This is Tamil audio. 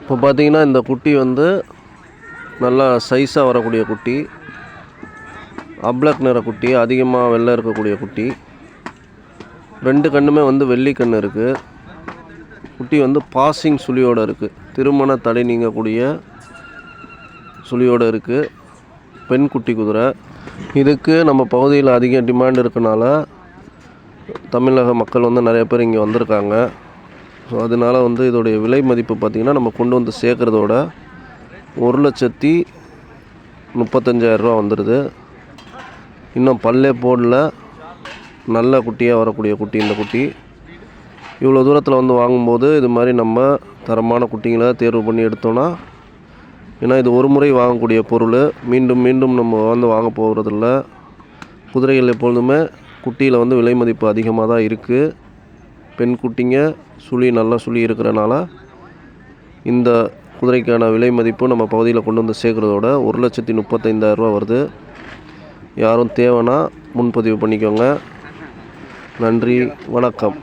இப்போ பார்த்தீங்கன்னா இந்த குட்டி வந்து நல்லா சைஸாக வரக்கூடிய குட்டி. அப்ளக் நிற குட்டி அதிகமாக வெள்ளை இருக்கக்கூடிய குட்டி. ரெண்டு கண்ணுமே வந்து வெள்ளி கண் இருக்குது குட்டி வந்து பாசிங் சுழியோடு இருக்குது திருமண தடை நீங்கக்கூடிய சுழியோடு இருக்குது பெண் குட்டி குதிரை. இதுக்கு நம்ம பகுதியில் அதிக டிமாண்ட் இருக்கனால தமிழக மக்கள் வந்து நிறைய பேர் இங்கே வந்திருக்காங்க. ஸோ அதனால வந்து இதோடைய விலை மதிப்பு பார்த்திங்கன்னா நம்ம கொண்டு வந்து சேர்க்குறதோட ஒரு லட்சத்தி முப்பத்தஞ்சாயிரரூவா வந்துடுது இன்னும் பல்லே போடல. நல்ல குட்டியாக வரக்கூடிய குட்டி இந்த குட்டி. இவ்வளோ தூரத்தில் வந்து வாங்கும்போது இது மாதிரி நம்ம தரமான குட்டிங்களை தேர்வு பண்ணி எடுத்தோன்னா ஏன்னா இது ஒரு முறை வாங்கக்கூடிய பொருள். மீண்டும் மீண்டும் நம்ம வந்து வாங்க போகிறதில்ல குதிரைகள் எப்பொழுதுமே குட்டியில் வந்து விலை மதிப்பு அதிகமாக தான் இருக்குது பெண் குட்டிங்க சுழி நல்லா சுழி இருக்கிறனால இந்த குதிரைக்கான விலை மதிப்பு நம்ம பகுதியில் கொண்டு வந்து சேர்க்குறதோட ஒரு லட்சத்தி முப்பத்தைந்தாயிரரூபா வருது. யாரும் தேவைன்னா முன்பதிவு பண்ணிக்கோங்க. நன்றி வணக்கம்.